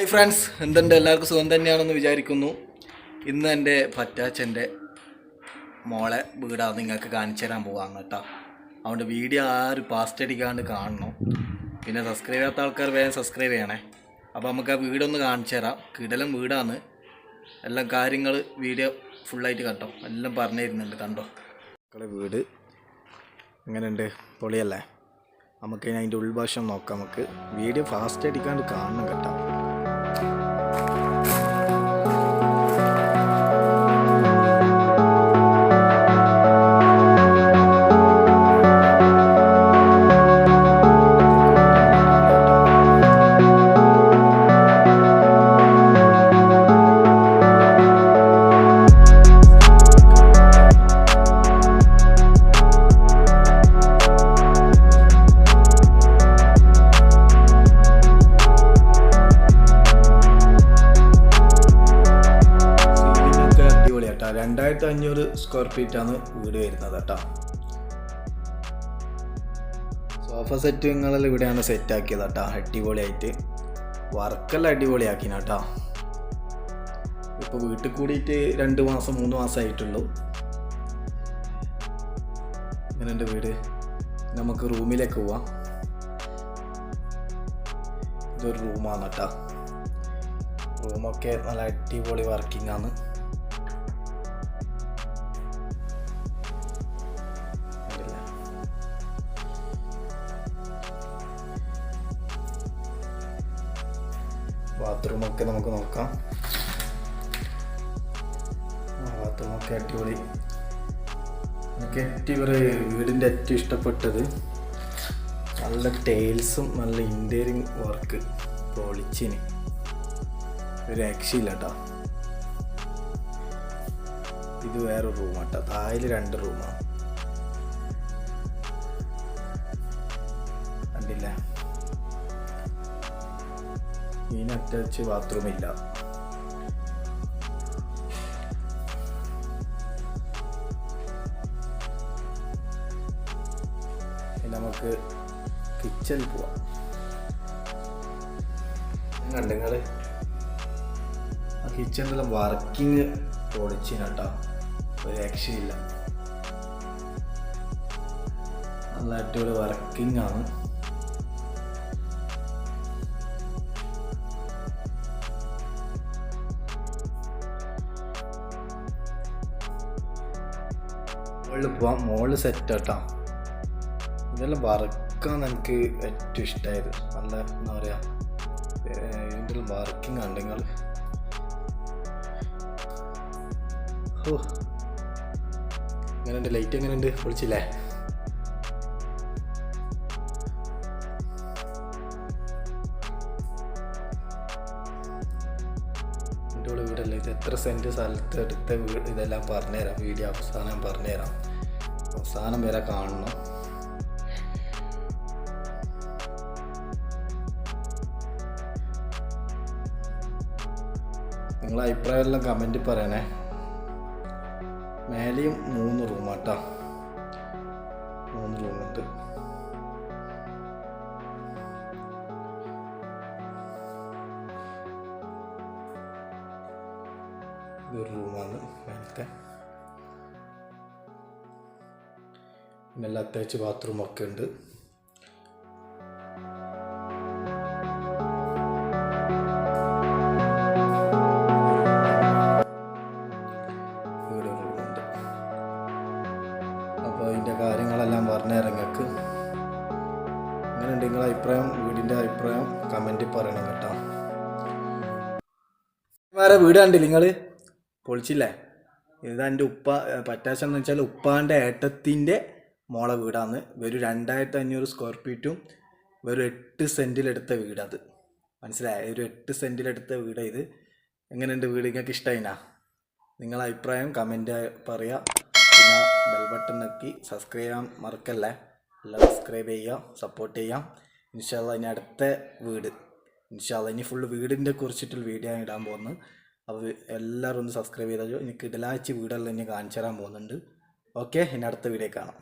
Hi friends എന്തുണ്ട്? എല്ലാവർക്കും സുഖം തന്നെയാണെന്ന് വിചാരിക്കുന്നു. ഇന്ന് എന്റെ പറ്റാച്ചന്റെ മോളെ വീടാണ് നിങ്ങൾക്ക് കാണിച്ചു തരാൻ പോവാണ് കേട്ടോ. അതുകൊണ്ട് വീഡിയോ ഒരു പാസ്റ്റ് അടിക്കാണ്ട് കാണണം. പിന്നെ സബ്സ്ക്രൈബ് ചെയ്യാത്ത ആൾക്കാർ വേഗം സബ്സ്ക്രൈബ് ചെയ്യണേ. അപ്പോൾ നമുക്ക് ആ വീടൊന്ന് കാണിച്ചു തരാം. കിടലം വീടാണ്. എല്ലാം കാര്യങ്ങൾ വീഡിയോ ഫുള്ളായിട്ട് കണ്ടോ? എല്ലാം പറഞ്ഞു തരുന്നുണ്ട് കണ്ടോ? മക്കളെ വീട് എങ്ങനെയുണ്ട്? പൊളിയല്ലേ? നമുക്ക് അതിന്റെ ഉൾഭാഷം നോക്കാം. നമുക്ക് വീഡിയോ ഫാസ്റ്റ് അടിക്കാണ്ട് കാണണം കേട്ടോ. Música രണ്ടായിരത്തി അഞ്ഞൂറ് സ്ക്വയർ ഫീറ്റ് ആണ് വീട് വരുന്നത് കേട്ടോ. സോഫ സെറ്റ് നിങ്ങളെല്ലാം ഇവിടെയാണ് സെറ്റ് ആക്കിയത് കേട്ടോ അടിപൊളിയായിട്ട്. വർക്കെല്ലാം അടിപൊളിയാക്കിന കേട്ടോ. ഇപ്പോൾ വീട്ടിൽ കൂടിയിട്ട് രണ്ട് മാസം മൂന്ന് മാസം ആയിട്ടുള്ളൂ. ഇങ്ങനെ എന്റെ വീട്? നമുക്ക് റൂമിലേക്ക് പോവാം. ഇതൊരു റൂമാണ് കേട്ടോ. റൂമൊക്കെ നല്ല അടിപൊളി വർക്കിംഗ് ആണ്. ബാത്റൂമൊക്കെ നമുക്ക് നോക്കാം. ബാത്റൂമൊക്കെ അടിപൊളി. എനിക്ക് ഏറ്റവും വീടിന്റെ ഏറ്റവും ഇഷ്ടപ്പെട്ടത് നല്ല ടൈൽസും നല്ല ഇന്റീരിയർ വർക്ക് പൊളിച്ചിന്. ഒരു രക്ഷയില്ല കേട്ടോ ഇത് വേറൊരു റൂം കേട്ടോ താഴെ രണ്ട് റൂമാണ് കണ്ടില്ല? ഇതിന് അറ്റാച്ച് ബാത്റൂം ഇല്ല. നമുക്ക് കിച്ചണിൽ പോവാം. കണ്ടെങ്കിൽ ആ കിച്ചണിലെല്ലാം വർക്കിംഗ് പൊളിച്ചിന് കേട്ടോ. ഒരു രക്ഷയില്ല. നല്ല അടിപൊളി വർക്കിംഗ് ആണ്. മുകളിൽ പോവാം. മുകളിൽ സെറ്റ് കേട്ടോ ഇതെല്ലാം വർക്കാൻ എനിക്ക് ഏറ്റവും ഇഷ്ടമായത് നല്ല എന്താ പറയുക ഇതിന്റെ വർക്കിംഗ് ഉണ്ട് നിങ്ങൾ ഓ എങ്ങനെയുണ്ട്? ലൈറ്റ് എങ്ങനെയുണ്ട്? പൊളിച്ചില്ലേ? ഉള്ള വീടല്ലേ? ഇത് എത്ര സെന്റ് സ്ഥലത്ത് എടുത്ത വീട് ഇതെല്ലാം പറഞ്ഞുതരാം. വീഡിയോ അവസാനം പറഞ്ഞുതരാം. അവസാനം വരെ കാണണം. നിങ്ങളെ അഭിപ്രായം എല്ലാം കമന്റ് പറയണേ. മേലെയും മൂന്ന് റൂമാട്ടോ മൂന്ന് റൂമുണ്ട് ഇതൊരു റൂമാണ്. മേലത്തെ പിന്നെ എല്ലാം ബാത്റൂം ഒക്കെ ഉണ്ട്. അപ്പോൾ അതിന്റെ കാര്യങ്ങളെല്ലാം പറഞ്ഞുതരാം നിങ്ങൾക്ക്. അങ്ങനെയുണ്ട് നിങ്ങളുടെ അഭിപ്രായം? വീടിന്റെ അഭിപ്രായം കമന്റിൽ പറയണം കേട്ടോ. വേറെ വീട് കണ്ടില്ല നിങ്ങൾ പൊളിച്ചില്ലേ? ഇത് എന്റെ ഉപ്പ പറ്റാച്ചെന്ന് വെച്ചാൽ ഉപ്പാന്റെ ഏട്ടത്തിന്റെ മോളെ വീടാണ് ഒരു രണ്ടായിരത്തി അഞ്ഞൂറ് സ്ക്വയർ ഫീറ്റും വെറും എട്ട് സെന്റിലെടുത്ത വീടത് മനസ്സിലായ? ഒരു എട്ട് സെന്റിലെടുത്ത വീടാണ് ഇത്. എങ്ങനെയുണ്ട് വീട്? നിങ്ങൾക്ക് ഇഷ്ടമായിനാ നിങ്ങളെ അഭിപ്രായം കമന്റ് പറയുക പിന്നെ ബെൽ ബട്ടൺ നക്കി സബ്സ്ക്രൈബ് ചെയ്യാൻ മറക്കല്ലേ? എല്ലാം സബ്സ്ക്രൈബ് ചെയ്യാം സപ്പോർട്ട് ചെയ്യാം. ഇൻഷാല്ല ഇനി അടുത്ത വീട്. ഇൻഷാല്ല ഇനി ഫുള്ള് വീടിന്റെ കുറിച്ചിട്ടുള്ള വീഡിയോ ഇടാൻ പോകുന്നത് അപ്പോൾ എല്ലാവരും ഒന്ന് സബ്സ്ക്രൈബ് ചെയ്താൽ എനിക്ക് ഇടലാഴ്ച വീടുകളിൽ ഇനി കാണിച്ചു തരാൻ പോകുന്നുണ്ട്. ഓക്കെ ഇനി അടുത്ത വീഡിയോ കാണാം.